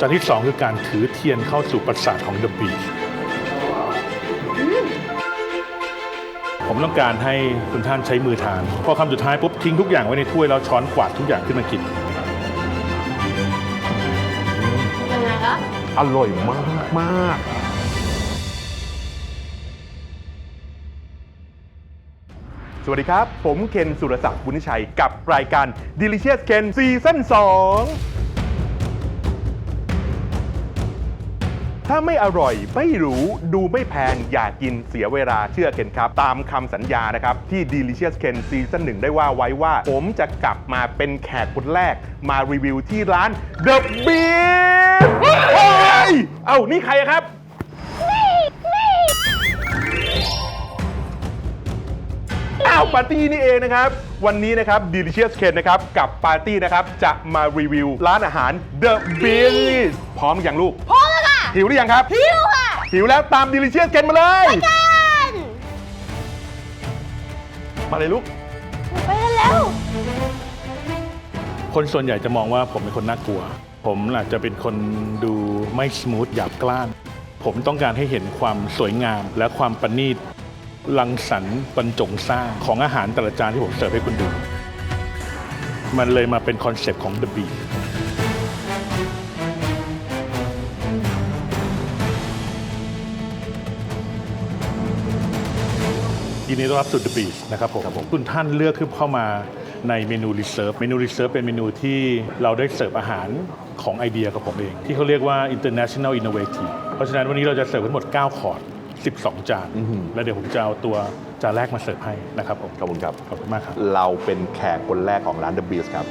จานที่ 2 คือการถือเทียนเข้าสู่ปราสาทของ The Beach ผมต้องการให้คุณท่านใช้มือทาน พอคำสุดท้ายปุ๊บทิ้งทุกอย่างไว้ในถ้วยแล้วช้อนกวาดทุกอย่างขึ้นมากิน ยังไงครับอร่อยมากมาก สวัสดีครับ ผมเคนสุรศักดิ์บุญชัยกับรายการ Delicious Ken ซีซั่น2 ถ้าไม่อร่อยไม่รู้ดูไม่แพงอย่ากินเสียเวลาเชื่อเคนครับ ตามคำสัญญานะครับ ที่ Delicious Ken ซีซั่น1ได้ว่าไว้ว่า ผมจะกลับมาเป็นแขกคนแรก มารีวิวที่ร้าน The Beef เฮ้ยเอ้า นี่ใครครับ อ้าวปาร์ตี้นี่เองนะครับ วันนี้นะครับ Delicious Ken นะครับ กับปาร์ตี้นะครับ จะมารีวิวร้านอาหาร The Beast พร้อมอย่างลูก พร้อม หิวหรือยังครับ หิวค่ะ หิวแล้วตาม Delicious Ken มาเลยกัน มาเลยลูก ไปกันแล้ว คนส่วนใหญ่จะมองว่าผมเป็นคนน่ากลัว ผมอาจจะเป็นคนดูไม่สมูทหยาบกล้าน ผมต้องการให้เห็นความสวยงามและความประณีตลังสรรค์บรรจงสร้างของอาหารแต่ละจานที่ผมเสิร์ฟให้คุณดู มันเลยมาเป็นคอนเซปต์ของ The Bee ยินดีต้อนรับสู่ The Beast นะครับผมคุณท่านเลือกขึ้นเข้ามาในเมนู Reserve เมนู Reserve เป็นเมนูที่เราได้เสิร์ฟอาหารของไอเดียกับผมเอง ที่เขาเรียกว่า International Innovative เพราะฉะนั้นวันนี้เราจะเสิร์ฟทั้งหมด 9 คอร์ส12 จานอื้อหือแล้วเดี๋ยวผมจะเอาตัวจานแรกมาเสิร์ฟให้นะครับผม ขอบคุณครับ ขอบคุณมากครับ เราเป็นแขกคนแรกของร้าน The Beast ครับ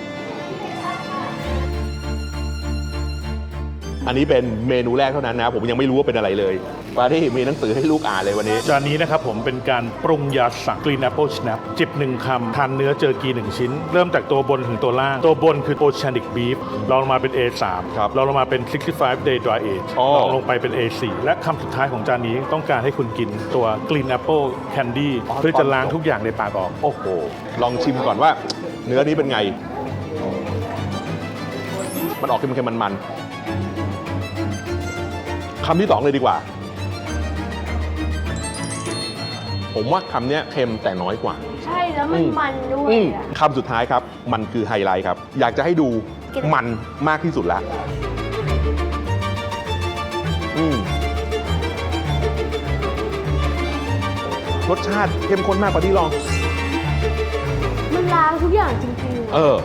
อันนี้เป็นเมนูแรกเท่านั้นนะ ผมยังไม่รู้ว่าเป็นอะไรเลยปาร์ตี้มีหนังสือให้ลูกอ่านเลยวันนี้ จานนี้นะครับผมเป็นการปรุงยาสั่ง Green Apple Snap จิบหนึ่งคำ ทานเนื้อเจอกีหนึ่งชิ้น เริ่มจากตัวบนถึงตัวล่าง ตัวบนคือ Oceanic Beef ลองลงมาเป็น A3 ครับลองลงมาเป็น 65 Day Dry Age อ๋อ ลองลงไปเป็น A4 และคำสุดท้ายของจานนี้ต้องการให้คุณกินตัว Green Apple Candy เพื่อจะล้างทุกอย่างในปากออก โอ้โห ลองชิมก่อนว่า เนื้อนี้เป็นไง มันออกเค็มๆมันๆ คำที่สองเลยดีกว่า ผมว่าคำเนี้ยเค็มแต่น้อยกว่า ใช่แล้วมันอืมมันด้วยอืมอะคำสุดท้ายครับ มันคือไฮไลท์ครับ อยากจะให้ดูกินมันมากที่สุดแล้วอืมรสชาติเข้มข้นมากกว่าที่ลอง มันล้างทุกอย่างจริงๆเออ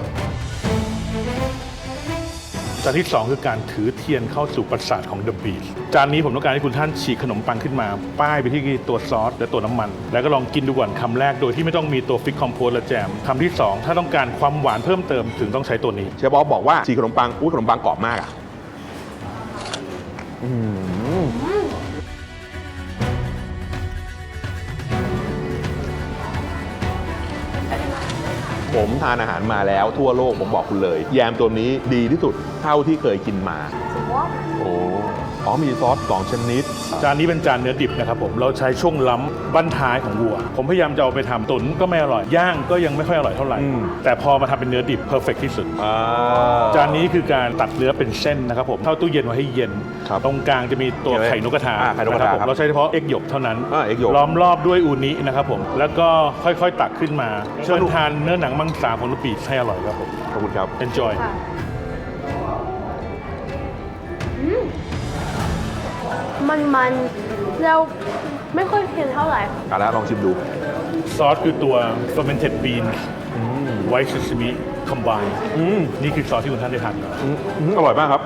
จานที่ 2 คือการถือเทียนเข้าสู่ปราสาทของเดอะบีชจานนี้ผมต้องการให้คุณท่านฉีกขนมปังขึ้นมา ป้ายไปที่ตัวซอสและตัวน้ำมัน แล้วก็ลองกินดูก่อนคำแรกโดยที่ไม่ต้องมีตัวฟิกคอมโพสและแจมคำที่ 2 ถ้าต้องการความหวานเพิ่มเติมถึงต้องใช้ตัวนี้เชฟบอสบอกว่าฉีกขนมปังอุ้ยขนมปังกรอบมากอะ ผมทานอาหารมาแล้วทั่วโลกผมบอกคุณเลย แยมตัวนี้ดีที่สุดเท่าที่เคยกินมา โอ้ อ๋อมีซอสสองชนิด จานนี้เป็นจานเนื้อดิบนะครับผมเราใช้ช่วงล้ำบั้นท้ายของวัว ผมพยายามจะเอาไปทำตุ๋นก็ไม่อร่อยย่างก็ยังไม่ค่อยอร่อยเท่าไหร่ อืม แต่พอมาทำเป็นเนื้อดิบเพอร์เฟกที่สุด อ่า จานนี้คือการตัดเนื้อเป็นเส้นนะครับผมเข้าตู้เย็นไว้ให้เย็น ครับตรงกลางจะมีตัวเห็นไหมไข่นกกระทาอ่าไข่นกกระทาบผมครับเราใช้เฉพาะเอ็กหยกเท่านั้นอ่าเอ็กหยกล้อมรอบด้วยอูนินะครับผมแล้วก็ค่อยๆตักขึ้นมา เชิญทานเนื้อหนังมังสาของลูกปีกให้อร่อยครับผม ขอบคุณครับ enjoy ค่ะ มันมันๆแล้วไม่ค่อยเค็มเท่าไหร่ เอาละลองชิมดู ซอสคือตัว fermented beans white sesame combine อืม นี่คือซอสที่คุณท่านได้ทานอยู่อืมอืมอร่อยมากครับ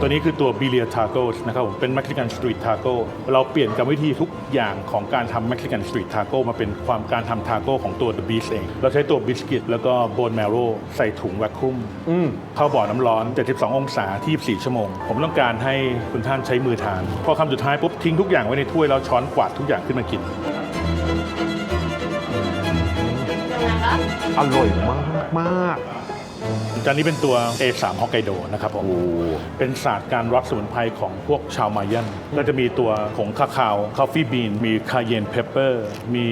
ตัวนี้คือตัว b i l i a tacos นะครับผมเป็น Mexican street taco เราเปลี่ยนกรรมวิธีทุกอย่างของการทำ Mexican street taco มาเป็นความการทำทาโก้ของตัว The Beast เอง เราใช้ตัวบิสกิตแล้วก็โบนแมโรใส่ถุงแวคคุมอืมเข้าบ่อน้ำร้อน 72 องศาที่24ชั่วโมง ผมต้องการให้คุณท่านใช้มือทาน พอคำสุดท้ายปุ๊บทิ้งทุกอย่างไว้ในถ้วยแล้วช้อนกวาดทุกอย่างขึ้นมากินยังไงครับอร่อยมากมาก จานนี้เป็นตัว A3 ฮอกไกโดนะครับผมโอ้เป็นศาสตร์การรักสมุนไพรของพวกชาวมายันก็จะมีตัวผงคาคาวคาฟฟี่บีน มีคาเยนเพปเปอร์ มี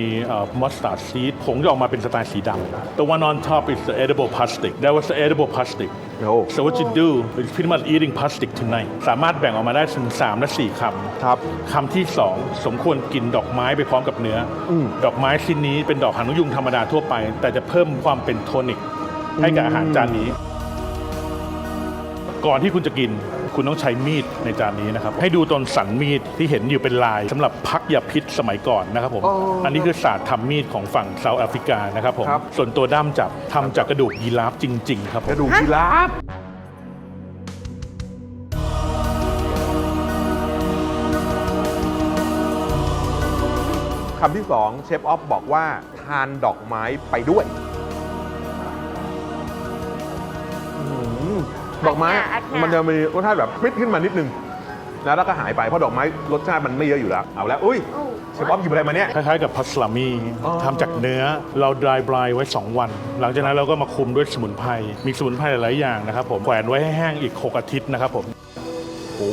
มอสตาร์ดซีดผงจะออกมาเป็นสไตล์สีดำ The one on top is the edible plastic that was the edible plastic โอ้ so what you do is pretty much eating plastic tonight สามารถแบ่งออกมาได้ถึง3และ4คำครับคำที่ 2 สมควรกินดอกไม้ไปพร้อมกับเนื้ออมดอกไม้ชิ้นนี้เป็นดอกหางนกยุงธรรมดาทั่วไป แต่จะเพิ่มความเป็นโทนิก ให้กับอาหารจานนี้ ก่อนที่คุณจะกิน คุณต้องใช้มีดในจานนี้นะครับ ให้ดูตนสันมีดที่เห็นอยู่เป็นลายสำหรับพักยาพิษสมัยก่อนนะครับผม อ๋ออัอันนี้คือศาสตร์ทำมีดของฝั่งเซาท์แอฟริกานะครับผม ครับ ส่วนตัวด้ามจับทำจากกระดูกยีราฟจริง ๆ ครับผกมระดูกยีราฟคำที่สองเชฟออฟบอกว่าทานดอกไม้ไปด้วย ดอกไม้อักหนามันจะมีรสชาติแบบฟิตขึ้นมานิดนึงแล้วแล้วก็หายไปเพราะดอกไม้รสชาติมันไม่เยอะอยู่แล้วเอาแล้วอุ้ยโอ้เชฟออฟหยิบอะไรมาเนี่ย คล้ายๆกับพัสลามีอ๋อ ทำจากเนื้อเราดรายบรายไว้ 2 วัน หลังจากนั้นเราก็มาคุมด้วยสมุนไพรมีสมุนไพรหลายๆอย่างนะครับผมแขวนไว้ให้แห้งอีก 6 อาทิตย์นะครับผม โอ้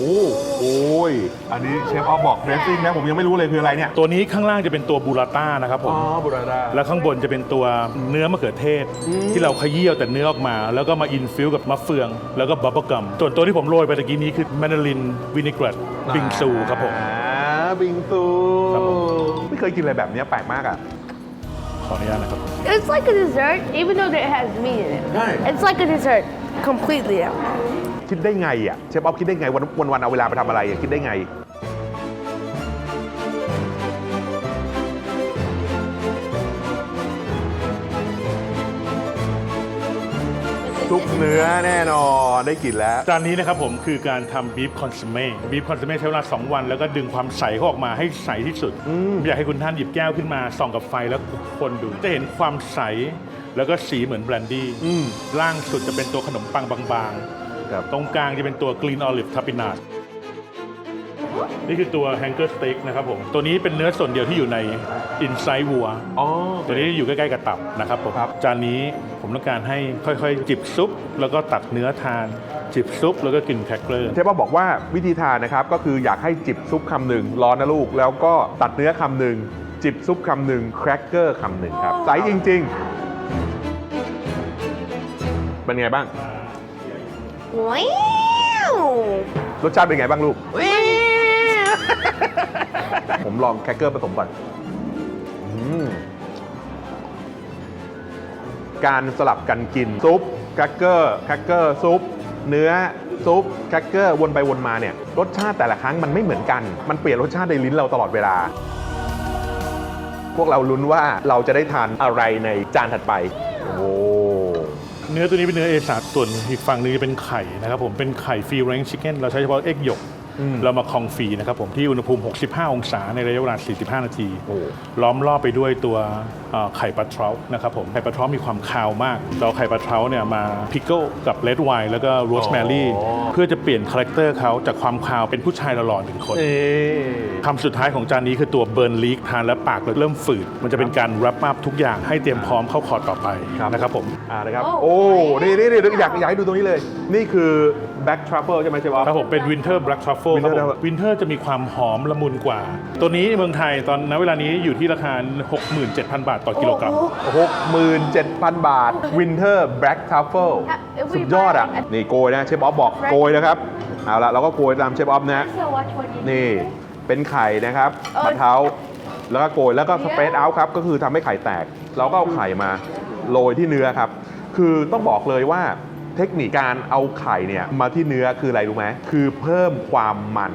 โอ้ยอันนี้เชฟออฟบอกเดรสซิ่งนะผมยังไม่รู้เลยคืออะไรเนี่ยตัวนี้ข้างล่างจะเป็นตัวบูราต้านะครับผม อ๋อบุราดา แล้วข้างบนจะเป็นตัวเนื้อมะเขือเทศ ที่เราขยี้เอาแต่เนื้อออกมา แล้วก็มาอินฟิวกับมะเฟือง แล้วก็บับเบิลกัมส่วนตัวที่ผมโรยไปตะกี้นี้คือแมนดารินวินิกรตบิงซูครับผม อ่าบิงซูครับผม ไม่เคยกินอะไรแบบเนี้ยแปลกมากอะ ขออนุญาตนะครับ It's like a dessert, even though it has meat in it. Right. It's like a dessert completely. คิดได้ไงอะเชฟออฟคิดได้ไงวันวันวันเอาเวลาไปทำอะไรอะคิดได้ไง ทุกเนื้อแน่นอนได้กลิ่นแล้ว จานนี้นะครับผมคือการทำบีฟคอน o m เม่บีฟคอน o m เม่ใช้เวลา 2 วัน แล้วก็ดึงความใสเขาออกมาให้ใสที่สุดอยากให้คุณท่านหยิบแก้วขึ้นมาส่องกับไฟแล้วคนดู จะเห็นความใส แล้วก็สีเหมือนแบรนดี้อืมล่างสุดจะเป็นตัวขนมปังบาง ครับๆตรงกลางจะเป็นตัวกรีนออลิฟทับปินานี่คือตัวแฮงเกอร์สเต็กนะครับผม ตัวนี้เป็นเนื้อส่วนเดียวที่อยู่ในอินไซ e ์วัว อ๋อ ตัวนี้อยู่ใกล้ๆกับตับนะครับผมครับ จานนี้ผมต้องการให้ค่อยๆ จิบซุป แล้วก็ตักเนื้อทาน จิบซุป แล้วก็กินแครกเกอร์ เชฟออฟบอกว่าวิธีทานนะครับก็คืออยากให้จิบซุปคำหนึ่งร้อนนะลูก แล้วก็ตัดเนื้อคำหนึ่งจิบซุปคำหนึ่งแครกเกอร์คำหนึ่งครับใสจริง ๆ เป็นไงบ้าง Wow! รสชาติเป็นไงบ้างลูกผมลองแครกเกอร์ผสมก่อนอืมการสลับกันกินซุปแครกเกอร์แครกเกอร์ซุปเนื้อซุปแครกเกอร์วนไปวนมาเนี่ย รสชาติแต่ละครั้งมันไม่เหมือนกัน มันเปลี่ยนรสชาติในลิ้นเราตลอดเวลา พวกเราลุ้นว่าเราจะได้ทานอะไรในจานถัดไป โอ้ เนื้อตัวนี้เป็นเนื้อเอสัตส่วนอีกฝั่งหนึงจะเป็นไข่นะครับผมเป็นไข่ฟรีแรงชิคเก้นเราใช้เฉพาะเอ็กหยก เรามาคองฟรีนะครับผมที่อุณหภูมิ 65 องศาในระยะเวลา 45 นาทีโอ้ล้อมรอบไปด้วยตัวเอ่อไข่ปลาเทรานะครับผมไข่ปลาเทรามีความคาวมาก เราเอาไข่ปลาเทราเนี่ยมาพิกเกิลกับเลดไวน์แล้วก็โรสแมรี่อ๋อเพื่อจะเปลี่ยนคาแรคเตอร์เขาจากความคาวเป็นผู้ชายหล่อๆหนึ่งคนเอ๊ะคำสุดท้ายของจานนี้คือตัวเบิร์นลีกทานแล้วปากเริ่มฝืด มันจะเป็นการรับมาทุกอย่างให้เตรียมพร้อมเข้าคอร์ดต่อไปครับนะครับผมอ่านะครับโอ้โอ้นี่นี่นี่อยากอยากให้ดูตรงนี้เลย นี่คือ back truffle ใช่ไหมเชฟออฟครับผมเป็นวินเทอร์แบล็กทรัฟเฟิลครับ Winter ผม Truffle วินเทอร์จะมีความหอมละมุนกว่า ตัวนี้เมืองไทยตอนณเวลานี้อยู่ที่ราคา 67,000 บาทต่อกิโลกรัม67,000บาท winter black truffle Yeah, if we สุดยอดอะ buy- นี่โกยนะเชฟออฟบอกโกยนะครับ เอาละเราก็โกยตามเชฟออฟนะ So watch what you do. นี่เป็นไข่นะครับเอ้ย มะเท้า แล้วก็โกยแล้วก็สเปรดเอาครับ ก็คือทำให้ไข่แตก เราก็เอาไข่มาโรยที่เนื้อครับ คือต้องบอกเลยว่า เทคนิคการเอาไข่เนี่ยมาที่เนื้อคืออะไรรู้ไหมคือเพิ่มความมัน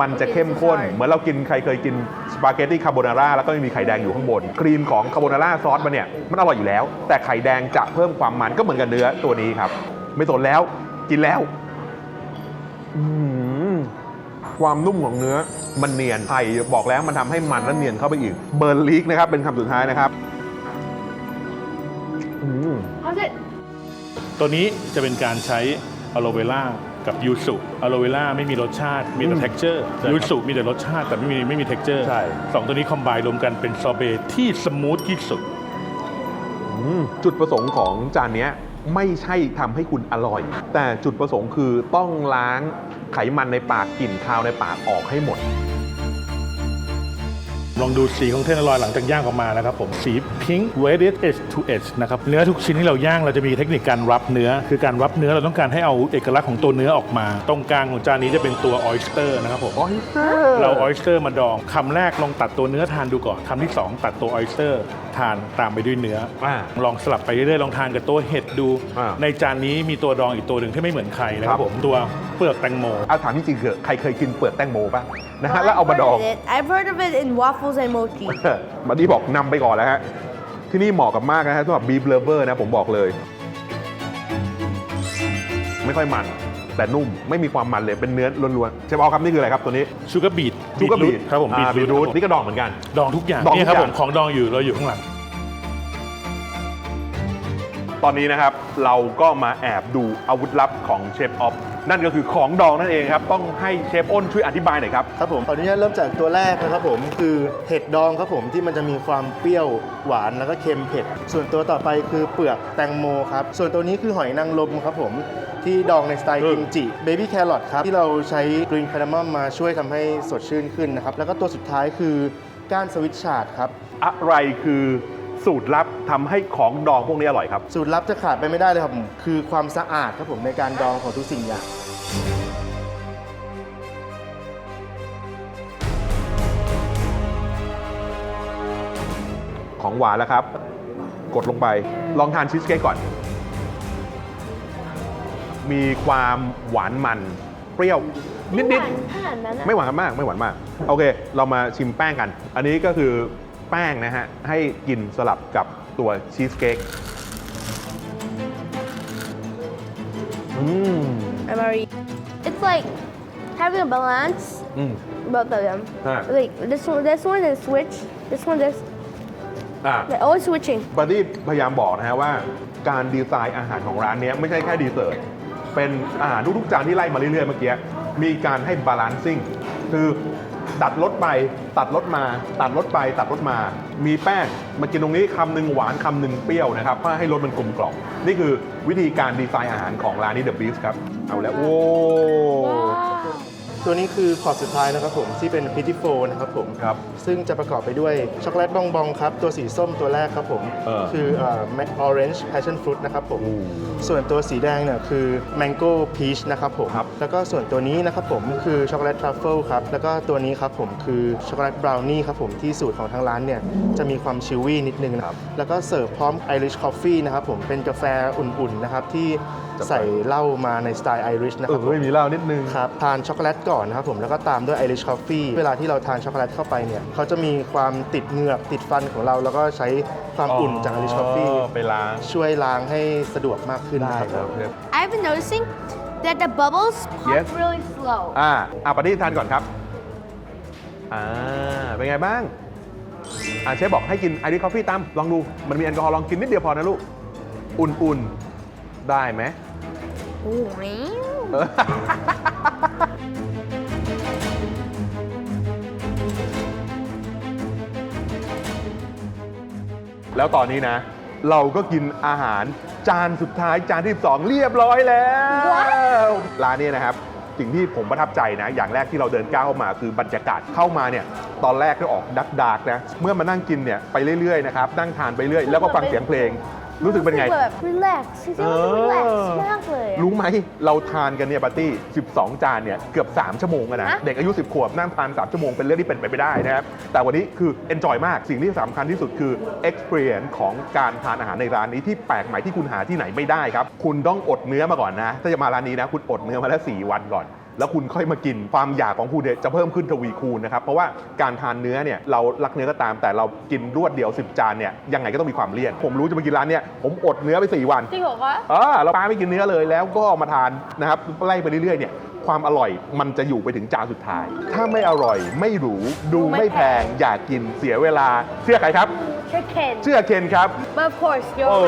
มันจะเข้มข้น เหมือนเรากินใครเคยกินสปาเกตตี้คาโบนาร่าแล้วก็มีไข่แดงอยู่ข้างบน ครีมของคาโบนาร่าซอสมันเนี่ยมันอร่อยอยู่แล้ว แต่ไข่แดงจะเพิ่มความมันก็เหมือนกับเนื้อตัวนี้ครับ ไม่สนแล้วกินแล้วอืมความนุ่มของเนื้อมันเนียนไข่บอกแล้วมันทำให้มันและเนียนเข้าไปอีกเบิร์นลีกนะครับเป็นคำสุดท้ายนะครับอืม How's it? ตัวนี้จะเป็นการใช้อะโลเวล่ากับยูสุอะโลเวล่าไม่มีรสชาติมีแต่อืมเท็กเจอร์ใช่ครับยูสุมีแต่รสชาติแต่ไม่มีไม่มีเท็กเจอร์ใช่ สองตัวนี้คอมไบรวมกันเป็นซอเบต์ที่สมูทที่สุด อืมจุดประสงค์ของจานเนี้ยไม่ใช่ทำให้คุณอร่อย แต่จุดประสงค์คือต้องล้างไขมันในปากกลิ่นคาวในปากออกให้หมด ลองดูสีของเทนเนอร์ลอยหลังจากย่างออกมานะครับผมสี pink weighted edge to edge นะครับเนื้อทุกชิ้นที่เราย่างเราจะมีเทคนิคการรับเนื้อ คือการรับเนื้อเราต้องการให้เอาเอกลักษณ์ของตัวเนื้อออกมา ตรงกลางของจานนี้จะเป็นตัว oyster นะครับผม ออยสเตอร์เรา oyster มาดองคำแรกลองตัดตัวเนื้อทานดูก่อนคำที่ 2 ตัดตัว oyster ทานตามไปด้วยเนื้ออาลองสลับไปเรื่อยๆ ลองทานกับตัวเห็ดดู อ่า ในจานนี้มีตัวดองอีกตัวหนึ่งที่ไม่เหมือนใครนะคครัรับบผม ตัวเปลือกแตงโม เอาถามจริงๆคือใครเคยกินเปลือกแตงโมป่ะ นะฮะ แล้วเอามาดอง I've heard of it in waffles and mochi บัดดี้บอกนำไปก่อนแล้วฮะ ที่นี่เหมาะกับมากนะฮะสำหรับบีฟเลเวอร์นะผมบอกเลย ไม่ค่อยมัน แต่นุ่มไม่มีความมันเลยเป็นเนื้อล้วนๆเชฟออครับนี่คืออะไรครับตัวนี้ ชูการ์บีทชูการ์บีทครับผมอ่าบีทรูทคบผมนี่ก็ดองเหมือนกัน ดองทุกอย่างดองทุกเนี่ยครับอผย่าง มของดองอยู่เราอยู่ข้างหลัง ตอนนี้นะครับ เราก็มาแอบดูอาวุธลับของเชฟออฟ นั่นก็คือของดองนั่นเองครับต้องให้เชฟอ้นช่วยอธิบายหน่อยครับ ครับผมขออนุญาตเริ่มจากตัวแรกนะครับผมคือเห็ดดองครับผมที่มันจะมีความเปรี้ยวหวานแล้วก็เค็มเผ็ด ส่วนตัวต่อไปคือเปลือกแตงโมครับส่วนตัวนี้คือหอยนางรมครับผมที่ดองในสไตล์เออกิมจิเบบี้แครอทครับที่เราใช้กรีนคาร์ดามอมมาช่วยทำให้สดชื่นขึ้นนะครับแล้วก็ตัวสุดท้ายคือก้านสวิตชาร์ดครับอะไรคือ สูตรลับทำให้ของดองพวกนี้อร่อยครับ สูตรลับจะขาดไปไม่ได้เลยครับผมคือความสะอาดครับผมในการดองของทุกสิ่งอย่าง ของหวานแล้วครับ กดลงไป ลองทานชีสเค้กก่อน มีความหวานมัน เปรี้ยว นิดไม่หวานขนาดนั้นๆอะ ไม่หวานมาก ไม่หวานมาก โอเค เรามาชิมแป้งกัน อันนี้ก็คือ แป้งนะฮะ ให้กินสลับกับตัวชีสเค้กอืม I'm already It's like having a balance อืม both of them Huh. like this one this one is switch this one this อะ they're always switching บัดดี้พยายามบอกนะฮะว่าการดีไซน์อาหารของร้านเนี้ยไม่ใช่แค่ดีเซอร์ทเป็นอาหารทุกๆจานที่ไล่มาเรื่อยๆเมื่อกี้มีการให้บาลานซิ่งคือ ตัดรสไป ตัดรสมา ตัดรสไป ตัดรสมา มีแป้งมากินตรงนี้คำหนึ่งหวานคำหนึ่งเปรี้ยวนะครับเพื่อให้รสมันกลมกล่อมนี่คือวิธีการดีไซน์อาหารของร้านนี้ The Beef ครับ เอาแล้ว โอ้ ตัวนี้คือขอบสุดท้ายนะครับผมที่เป็นพิทิโฟนะครับผม ครับ ซึ่งจะประกอบไปด้วยช็อกโกแลตบองบองครับ ตัวสีส้มตัวแรกครับผม เออคือเอ่อ orange passion fruit นะครับผม ส่วนตัวสีแดงเนี่ยคือ mango peach นะครับผมครับ แล้วก็ส่วนตัวนี้นะครับผมคือช็อกโกแลตทรัฟเฟิลครับแล้วก็ตัวนี้ครับผมคือช็อกโกแลตบราวนี่ครับผมที่สูตรของทางร้านเนี่ยจะมีความชิลวี่นิดนึงนะครับแล้วก็เสิร์ฟพร้อม Irish Coffee นะครับผมเป็นกาแฟอุ่นๆนะครับที่ใส่เหล้ามาในสไตล์ Irish นะเอคอรับผมไม่มีเหล้านิดนึง ครับทานช็อกโกแลตก่อนนะครับผมแล้วก็ตามด้วย Irish Coffee เวลาที่เราทานช็อกโกแลตเข้าไปเนี่ยเขาจะมีความติดเหงือกติดฟันของเรา แล้วก็ใช้ความอุ่นจาก Irish Coffee ไปล้าง ช่วยล้างให้สะดวกมากขึ้นนะครับ I've been noticing that the bubbles pop Yes. really slow อ่าอะปาร์ตี้ทานก่อนครับ อ่า เป็นไงบ้าง อ่าเชฟบอกให้กินไอริคอฟฟี่ตาม ลองดู มันมีแอลกอฮอล์ลองกินนิดเดียวพอนะลูก อุ่นๆ ได้ไหมเออ แล้วตอนนี้นะ เราก็กินอาหารจานสุดท้ายจานที่2เรียบร้อยแล้วร้านนี้นะครับสิ่งที่ผมประทับใจนะ อย่างแรกที่เราเดินก้าวเข้ามาคือบรรยากาศเข้ามาเนี่ย ตอนแรกก็ออกดักดักๆนะ เมื่อมานั่งกินเนี่ยไปเรื่อยๆนะครับ นั่งทานไปเรื่อยแล้วก็ฟังเสียงเพลง รู้สึกเป็นไง แบบ relax จริงๆมัน relax มากเลยอะ รู้ไหมเราทานกันเนี่ยปาร์ตี้ 12 จานเนี่ยเกือบ 3 ชั่วโมงอะนะ ฮะ เด็กอายุ 10 ขวบนั่งทาน 3 ชั่วโมงเป็นเรื่องที่เป็นไปไม่ได้นะครับ แต่วันนี้คือ enjoy มาก สิ่งที่สำคัญที่สุดคือ experience ของการทานอาหารในร้านนี้ที่แปลกใหม่ที่คุณหาที่ไหนไม่ได้ครับ คุณต้องอดเนื้อมาก่อนนะ ถ้าจะมาร้านนี้นะ คุณอดเนื้อมาแล้ว 4 วันก่อน แล้วคุณค่อยมากินความอยากของคุณเนี่ยจะเพิ่มขึ้นทวีคูณนะครับเพราะว่าการทานเนื้อเนี่ยเรารักเนื้อก็ตามแต่เรากินรวดเดียว 10 จานเนี่ยยังไงก็ต้องมีความเลี่ยน ผมรู้จะมากินร้านเนี่ยผมอดเนื้อไป 4 วันจริงเหรอคะเออเราปาไม่กินเนื้อเลยแล้วก็มาทานนะครับไล่ไปเรื่อยๆเนี่ยความอร่อยมันจะอยู่ไปถึงจานสุดท้าย ถ้าไม่อร่อยไม่หรูดูไม่แพง อยากกินเสียเวลาเชื่อใครครับ chicken เชื่อเคนครับ but of course you're โอ้